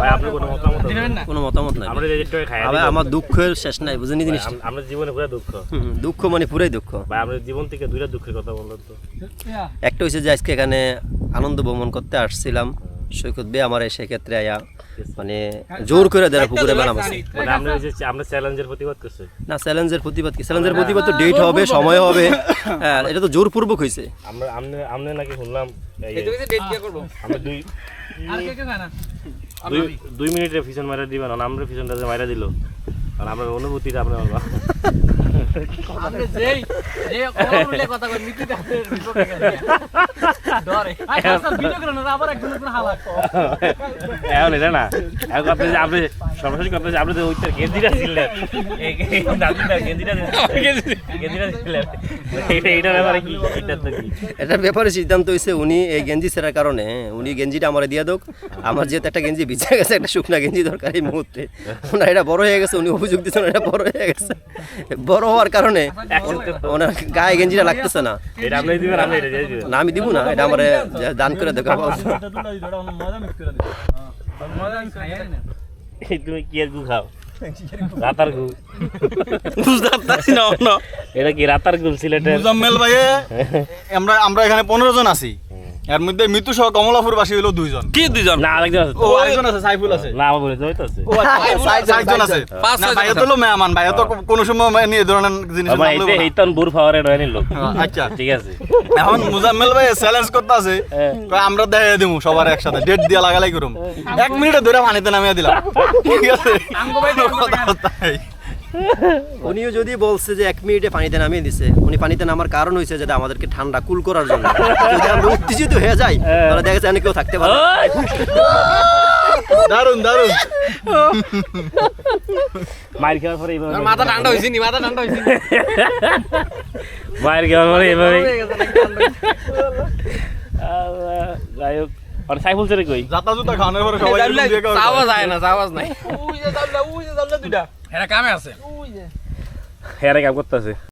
ভাই আপনার কোনো মতামত কোনো মতামত নাই। আমরা খাই দুঃখের শেষ নাই বুঝেনি জিনিস আমরা জীবনে পুরো দুঃখ। দুঃখ মানে পুরাই দুঃখ। ভাই আমরা জীবন থেকে দুইটা দুঃখের কথা বললাম তো। একটা হয়েছে যে আজকে এখানে আনন্দ ভ্রমণ করতে আসছিলাম সৈকত বে আমার সেক্ষেত্রে আয়া মানে জোর করে দেয় পুকুরে আছে মানে আমরা যে আমরা চ্যালেঞ্জের প্রতিবাদ করছি। না চ্যালেঞ্জের প্রতিবাদ কি? চ্যালেঞ্জের প্রতিবাদ তো ডেট হবে সময় হবে। হ্যাঁ এটা তো জোরপূর্বক হয়েছে। আমরা আমনে আমনে নাকি শুনলাম এই যে আমরা দুই দুই দুই মিনিটের পিছন মারা দিবেন আর আমরা পিছনটা যে মারা দিল। আর আমরা অনুভূতিটা আপনার বলবা। আপনি যেই যে কথা বললে কথা কই মিটি এখন এটা না এখন আপনি আপনি সর্বশেষ কথা আপনি তো ওইটার গেঞ্জিটা ছিলেন এই এই গেঞ্জিটা গেঞ্জিটা ছিলেন এইটার ব্যাপারে কি এটা তো এটার ব্যাপারে সিদ্ধান্ত হয়েছে উনি এই গেঞ্জি ছেঁড়ার কারণে উনি গেঞ্জিটা আমার দিয়ে দোক আমার যেহেতু একটা গেঞ্জি ভিজে গেছে একটা শুকনা গেঞ্জি দরকার এই মুহূর্তে ওনার এটা বড় হয়ে গেছে উনি অভিযোগ দিচ্ছেন এটা বড় হয়ে গেছে বড় হওয়ার কারণে ওনার গায়ে গেঞ্জিটা লাগতেছে না এটা এটা না আমি দিব না এটা আমার দান করে দেখাবো এই তুমি কি আর গু খাও? রাতার গু। বুঝতে পারছি না এটা কি রাতার গু মুজাম্মেল ভাইয়ে আমরা আমরা এখানে পনেরো জন আছি। এর মধ্যে মৃত্যু সহ কমলাপুর বাসী হলো দুইজন। কি দুইজন? না আরেকজন আছে। ও আরেকজন আছে সাইফুল আছে। না আমার বলে যাই তো আছে। চারজন আছে পাঁচ না ছয়জন ভাইয়া আছে। তো হলো মেহমান ভাইয়া তো কোনো সময় মানে নিয়ে ধরনের জিনিস আমার এইতে এইতন বুর পাওয়ারে রয় নিল আচ্ছা। ঠিক আছে। এখন মুজাম্মেল ভাই চ্যালেঞ্জ করতে আছে। কয় আমরা দেখাই দিমু সবার একসাথে ডেট দিয়া লাগালাই করুম। এক মিনিটে ধরে পানিতে নামিয়ে দিলাম। ঠিক আছে। কথা তাই। উনিও যদি বলছে যে এক মিনিটে পানিতে নামিয়ে দিছে উনি পানিতে নামার কারণ হয়েছে যেটা আমাদেরকে ঠান্ডা কুল করার জন্য। যদি আমরা উত্তেজিত হয়ে যাই তাহলে দেখা যায় কেউ থাকতে পারে। দারুণ দারুণ মায়ের খাওয়ার পরে এইভাবে মাথা ঠান্ডা হইছে নি মাথা ঠান্ডা হইছে মায়ের খাওয়ার পরে এইভাবে আল্লাহ, যাই হোক। আর সাইফুল ছেড়ে কই? জাতা জুতা খাওয়ানোর পরে সবাই চাওয়া যায় না আওয়াজ নাই ওই যে দাল্লা ওই যে দাল্লা দুইটা। এরা কামে আছে। ওই যে। হেরে কাম করতেছে।